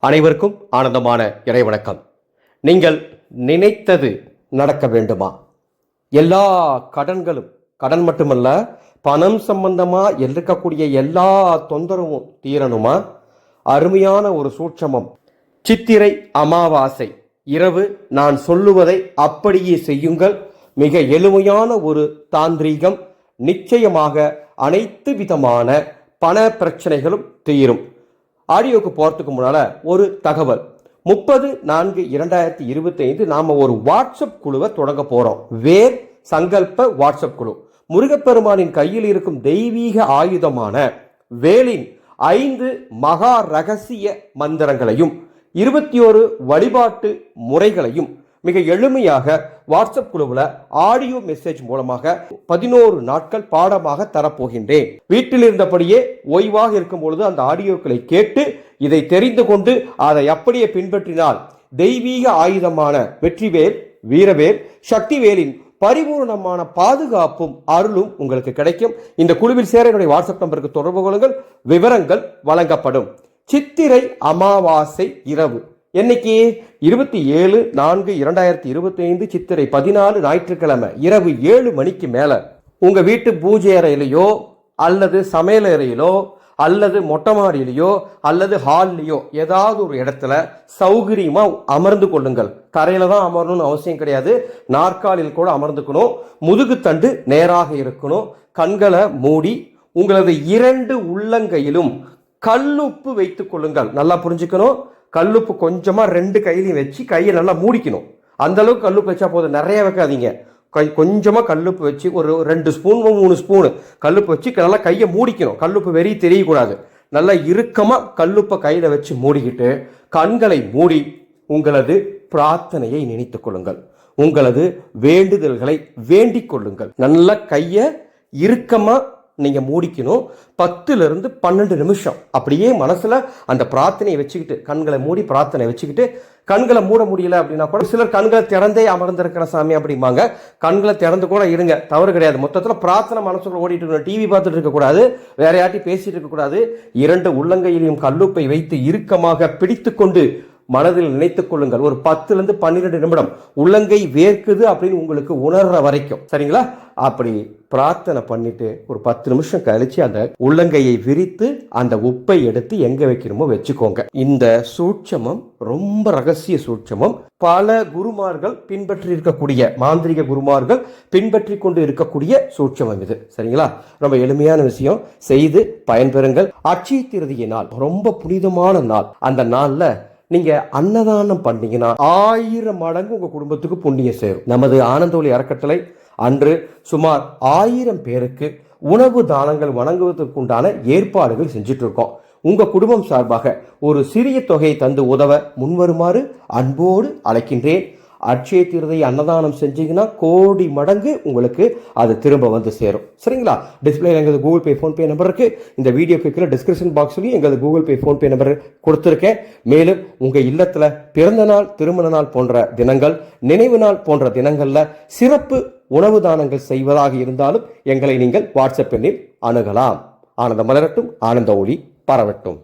அனைவருக்கும் ஆனந்தமான இறைவணக்கம் நீங்கள் நினைத்தது நடக்க வேண்டுமா? எல்லா கடன்களும் கடன் மட்டுமல்ல பணம் சம்பந்தமா இருக்கக்கூடிய எல்லா தொந்தரவும் தீரணுமா? அருமையான ஒரு சூட்சமம். சித்திரை அமாவாசை இரவு நான் சொல்லுவதை அப்படியே செய்யுங்கள். மிக எளிமையான ஒரு தாந்திரீகம். நிச்சயமாக அனைத்து விதமான பண பிரச்சனைகளும் தீரும். ஆடியோக்கு போகிறதுக்கு முன்னால் ஒரு தகவல். முப்பது நான்கு இரண்டாயிரத்தி இருபத்தி ஐந்து நாம் ஒரு வாட்ஸ்அப் குழுவை தொடங்க போகிறோம் வேர் சங்கல்ப வாட்ஸ்அப் குழு. முருகப்பெருமானின் கையில் இருக்கும் தெய்வீக ஆயுதமான வேலின் ஐந்து மகா ரகசிய மந்திரங்களையும் இருபத்தி ஒரு வழிபாட்டு முறைகளையும் மிக எளிமையாக வாட்ஸ்அப் குழுவில் ஆடியோ மெசேஜ் மூலமாக பதினோரு நாட்கள் பாடமாக தரப்போகின்றேன். வீட்டில் இருந்தபடியே ஓய்வாக இருக்கும் பொழுது அந்த ஆடியோக்களை கேட்டு இதை தெரிந்து கொண்டு அதை அப்படியே பின்பற்றினால் தெய்வீக ஆயுதமான வெற்றிவேல் வீரவேல் சக்திவேலின் பரிபூர்ணமான பாதுகாப்பும் அருளும் உங்களுக்கு கிடைக்கும். இந்த குழுவில் சேர என்னுடைய வாட்ஸ்அப் நம்பருக்கு தொடர்பு கொள்ளுங்கள். விவரங்கள் வழங்கப்படும். சித்திரை அமாவாசை இரவு. என்னைக்கு இருபத்தி ஏழு நான்கு இரண்டாயிரத்தி இருபத்தி ஐந்து சித்திரை பதினாலு ஞாயிற்றுக்கிழமை இரவு ஏழு மணிக்கு மேலே உங்கள் வீட்டு பூஜை அறையிலையோ அல்லது சமையல் அறையிலோ அல்லது மொட்டை மாடியிலையோ அல்லது ஹால்லையோ ஏதாவது ஒரு இடத்துல சௌகரியமாக அமர்ந்து கொள்ளுங்கள். தரையில் தான் அமரணும்னு அவசியம் கிடையாது. நாற்காலியில் கூட அமர்ந்துக்கணும். முதுகுத்தண்டு நேராக இருக்கணும். கண்களை மூடி உங்களது இரண்டு உள்ளங்கையிலும் கல்லுப்பு வைத்துக் கொள்ளுங்கள். நல்லா புரிஞ்சுக்கணும்? கல்லுப்பு கொஞ்சமாக ரெண்டு கையிலையும் வச்சு கையை நல்லா மூடிக்கணும். அந்த அளவுக்கு கல்லுப்பு வச்சா போதும். நிறைய வைக்காதீங்க. கை கொஞ்சமாக கல்லுப்பு வச்சு ஒரு ரெண்டு ஸ்பூன் மூணு ஸ்பூனு கல்லுப்பு வச்சு நல்லா கையை மூடிக்கணும். கல்லுப்பு வெறி தெரியக்கூடாது. நல்லா இறுக்கமாக கல்லுப்பை கையில் வச்சு மூடிக்கிட்டு கண்களை மூடி உங்களது பிரார்த்தனையை நினைத்து கொள்ளுங்கள். உங்களது வேண்டுதல்களை வேண்டிக் கொள்ளுங்கள். நல்ல கையை இறுக்கமாக நீங்கள் மூடிக்கணும். பத்துலேருந்து பன்னெண்டு நிமிஷம். அப்படியே மனசில் அந்த பிரார்த்தனையை வச்சுக்கிட்டு கண்களை மூடி பிரார்த்தனை வச்சுக்கிட்டு கண்களை மூட முடியல அப்படின்னா கூட சிலர் கண்களை திறந்தே அமர்ந்திருக்கிற சாமி அப்படிம்பாங்க. கண்களை திறந்து கூட இருங்க. தவறு கிடையாது. மொத்தத்தில் பிரார்த்தனை மனசுக்குள்ள ஓடிட்டு இருக்கணும். டிவி பார்த்துட்டு இருக்கக்கூடாது வேற யார்ட்டி பேசிட்டு இருக்கக்கூடாது இரண்டு உள்ளங்கையிலையும் கல்லுப்பை வைத்து இறுக்கமாக பிடித்து கொண்டு மனதில் நினைத்துக் கொள்ளுங்கள். ஒரு பத்துலேருந்து பன்னிரெண்டு நிமிடம். உள்ளங்கை வேர்க்குது அப்படின்னு உங்களுக்கு உணர்ற வரைக்கும். சரிங்களா? அப்படி பிரார்த்தனை பண்ணிட்டு ஒரு பத்து நிமிஷம் கழிச்சு அந்த உள்ளங்கையை விரித்து அந்த உப்பை எடுத்து எங்க வைக்கணுமோ வச்சுக்கோங்க. இந்த சூட்சமம் ரொம்ப ரகசிய சூட்சமம். பல குருமார்கள் பின்பற்றி இருக்கக்கூடிய மாந்திரிக குருமார்கள் பின்பற்றி கொண்டு இருக்கக்கூடிய சூட்சமம் இது. சரிங்களா? ரொம்ப எளிமையான விஷயம். செய்து பயன்பெறுங்கள். அட்சய திருதிய நாள் ரொம்ப புனிதமான நாள். அந்த நாள்ல நீங்க அன்னதானம் பண்ணீங்கன்னா ஆயிரம் மடங்கு உங்க குடும்பத்துக்கு புண்ணியம் சேரும். நமது ஆனந்தோலி அறக்கட்டளை அன்று சுமார் ஆயிரம் பேருக்கு உணவு தானங்கள் வழங்குவதற்கு உண்டான ஏற்பாடுகள் செஞ்சுட்டு இருக்கோம் உங்க குடும்பம் சார்பாக ஒரு சிறிய தொகையை தந்து உதவ முன்வருமாறு அன்போடு அழைக்கின்றேன். அட்சய தீர்த்தை அன்னதானம் செஞ்சீங்கன்னா கோடி மடங்கு உங்களுக்கு அது திரும்ப வந்து சேரும். சரிங்களா? டிஸ்பிளே எங்களது கூகுள் பே ஃபோன்பே நம்பர் இருக்குது இந்த வீடியோ கீழே டிஸ்கிரிப்ஷன் பாக்ஸ்லையும் எங்களது கூகுள் பே ஃபோன்பே நம்பர் கொடுத்துருக்கேன். மேலும் உங்கள் இல்லத்தில் பிறந்த நாள் திருமண நாள் போன்ற தினங்கள் நினைவு நாள் போன்ற தினங்களில் சிறப்பு உணவு தானங்கள் செய்வதாக இருந்தாலும் எங்களை நீங்கள் வாட்ஸ்அப் எண்ணில் அணுகலாம். ஆனந்த மலரட்டும் ஆனந்த ஒளி பரவட்டும்.